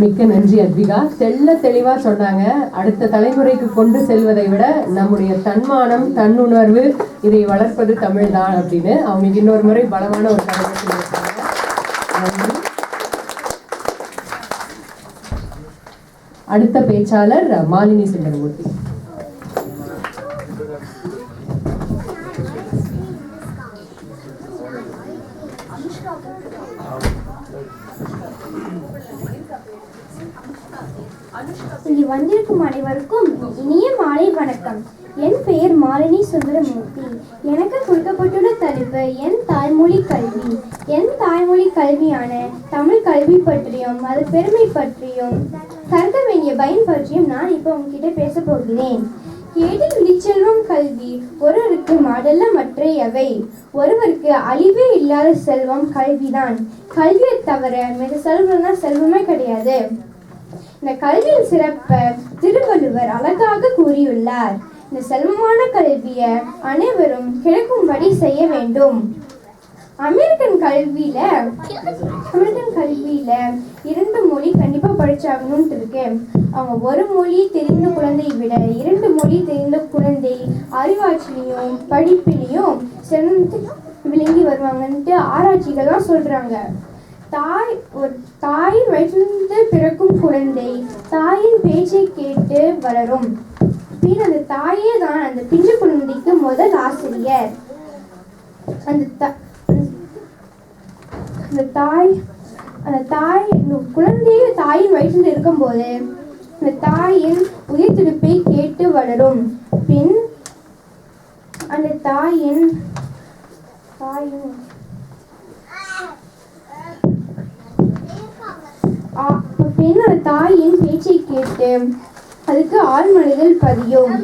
மிக்க நன்றி அத்விகா. தெள்ள தெளிவா சொன்னாங்க. அடுத்த தலைமுறைக்கு கொண்டு செல்வதை விட நம்முடைய தன்மானம் தன்னுணர்வு இதை வளர்ப்பது தமிழ் தான் அப்படின்னு. அவங்களுக்கு இன்னொரு முறை பலமான ஒரு தலைவர் சொல்லியிருக்காங்க. நன்றி. அடுத்த பேச்சாளர் மாலினி சுந்தரமூர்த்தி. வந்திருக்கும் அனைவருக்கும் இனிய மாலை வணக்கம். என் பெயர் மாலினி சுந்தரமூர்த்தி. எனக்கு கொடுக்கப்பட்டுள்ள தலைப்பு என் தாய்மொழி கல்வி. என் தாய்மொழி கல்வியான தமிழ் கல்வி பற்றியும் அது பெருமை பற்றியும் கருத வேண்டிய பயன் பற்றியும் நான் இப்போ உங்ககிட்ட பேச போகிறேன். கேடில் விழிச்செல்வம் கல்வி ஒருவருக்கு மாடல்ல மற்றையவை ஒருவருக்கு அழிவே இல்லாத செல்வம் கல்விதான். கல்வியை தவிர மிக செல்வம்னா செல்வமே கிடையாது. இந்த கல்வியின் சிறப்பை திருவள்ளுவர் அழகாக கூறியுள்ளார். இந்த செல்வமான கல்வியை அனைவரும் கிடைக்கும்படி செய்ய வேண்டும். அமெரிக்கன் கல்வியில அமெரிக்கன் கல்வியில இரண்டு மொழி கண்டிப்பா படிச்சாகணும்னு இருக்கு. அவங்க ஒரு மொழி தெரிந்த குழந்தையை விட இரண்டு மொழி தெரிந்த குழந்தை அறிவாட்சியிலையும் படிப்பிலையும் சிறந்து விளங்கி வருவாங்கன்ட்டு ஆராய்ச்சிகள்லாம் சொல்றாங்க. தாய் ஒரு தாயின் வயிற்றிலிருந்து பிறக்கும் குழந்தை தாயின் பேச்சை கேட்டு வளரும். பின் அந்த தாயே தான் அந்த பிஞ்சு குழந்தைக்கு முதல் ஆசிரியர். அந்த அந்த தாய் அந்த தாய் குழந்தையே தாயின் வயிற்றில் இருக்கும்போது அந்த தாயின் உயிர் துடிப்பை கேட்டு வளரும். பின் அந்த தாயின் தாயின் ஆ- தாயின் பேச்சை கேட்டு அதுக்கு ஆழ்மனதில் பதியும்.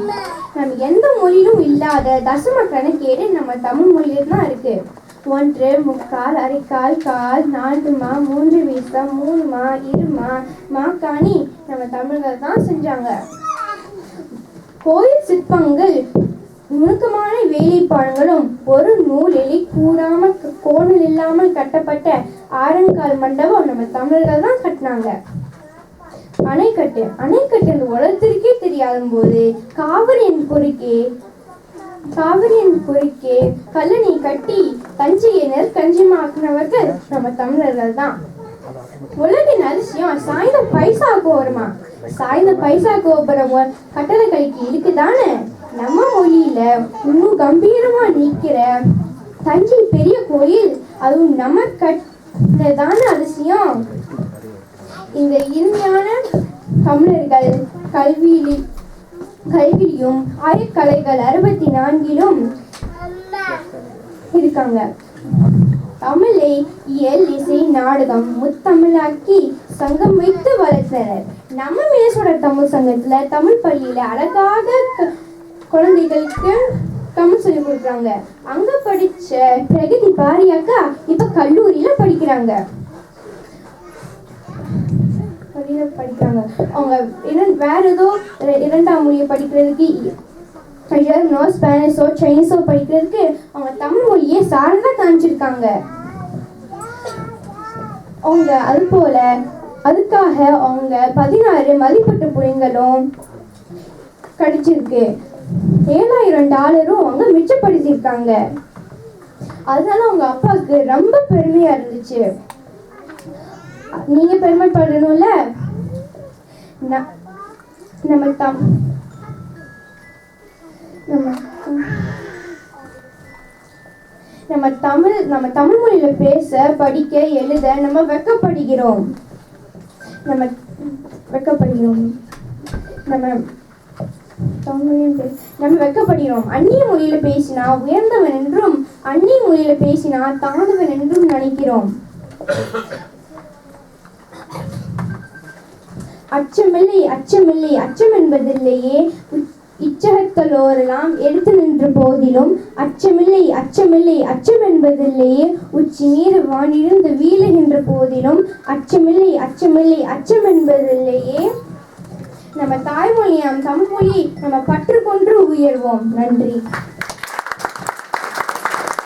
நம்ம எந்த மொழியிலும் இல்லாத தசம கணக்கேடு நம்ம தமிழ் மொழியில தான் இருக்கு. ஒன்று முக்கால் அரைக்கால் கால் நான்குமா மூன்று வீசம் மூணுமா இருமா மாக்காணி நம்ம தமிழர்கள் தான் செஞ்சாங்க. கோயில் சிற்பங்கள் நுணுக்கமான வேலைப்பாடுகளும் ஒரு நூலிலே கூடாம கோணல் இல்லாமல் கட்டப்பட்ட ஆரங்கால் மண்டபம் நம்ம தமிழர்கள் தான் கட்டினாங்க. அணைக்கட்டு அணைக்கட்டு இந்த உலகத்திற்கே தெரியாத போது காவிரியின் குறுக்கே காவிரியின் குறுக்கே கல்லணை கட்டி தஞ்சையை நெற்கஞ்சியமாக்குனவர்கள் நம்ம தமிழர்கள் தான். உலகின் அதிசயம் சாய்ந்த பைசா கோபுரமா சாய்ந்த பைசா கோபுரம் ஒரு கட்டடக்கலைக்கு இருக்குதானே? நம்ம மொழியில இன்னும் கம்பீரமா நிக்கிற தஞ்சை பெரிய கோயில் அதுவும் நம்ம கட்டதான அதிசயம். இந்த இனிமையான தமிழர்கள் கல்வியில் கல்வியிலும் ஆயக்கலைகள் அறுபத்தி நான்கிலும் இருக்காங்க. தமிழை இயல் இசை நாடகம் முத்தமிழாக்கி சங்கம் வைத்து வளர்த்தனர். நம்ம மேசோட தமிழ் சங்கத்துல தமிழ் பள்ளியில அழகாக குழந்தைகளுக்கு தமிழ் சொல்லி கொடுக்குறாங்க. அங்க படிச்ச பிரகதி பாரியாக்கா இப்ப கல்லூரியில படிக்கிறாங்க. படிக்கிறாங்க. அவங்க இரண்டு வேற ஏதோ இரண்டாம் மொழியை படிக்கிறதுக்கு ஜெர்மனோ ஸ்பானிஷோ சைனீஸோ படிக்கிறதுக்கு அவங்க தமிழ் மொழியை சார்ந்தா காமிச்சிருக்காங்க. அவங்க அது போல அதுக்காக அவங்க பதினாறு மதிப்பீட்டு புள்ளைங்களும் கிடைச்சிருக்கு. ஏழாயிரம் டாலரும் அவங்க மிச்சப்படுத்தியிருக்காங்க. அதனால அவங்க அப்பாவுக்கு ரொம்ப பெருமையா இருந்துச்சு. நீங்க பெருமைப்படணும்ல நம்ம தம் நம்ம நம்ம தமிழ் நம்ம தமிழ் மொழியில பேச படிக்க எழுத நம்ம வெக்கப்படுகிறோம். நம்ம வெக்கப்படுகிறோம். நம்ம நம்ம வெக்கப்படுகிறோம் அந்நிய மொழியில பேசினா உயர்ந்தவன் என்றும் அந்நிய மொழியில பேசினா தாழ்ந்தவன் என்றும் நினைக்கிறோம். அச்சமில்லை அச்சமில்லை அச்சம் என்பதில்லையே. இச்சகத்தலோரெல்லாம் எடுத்து நின்ற போதிலும் அச்சமில்லை அச்சமில்லை அச்சம் என்பதில்லையே. உச்சி நீர் வானிருந்து வீழுகின்ற போதிலும் அச்சமில்லை அச்சமில்லை அச்சம் என்பதில்லையே. நம்ம தாய்மொழியாம் தமிழ்மொழி நம்ம பற்று கொன்று உயர்வோம். நன்றி.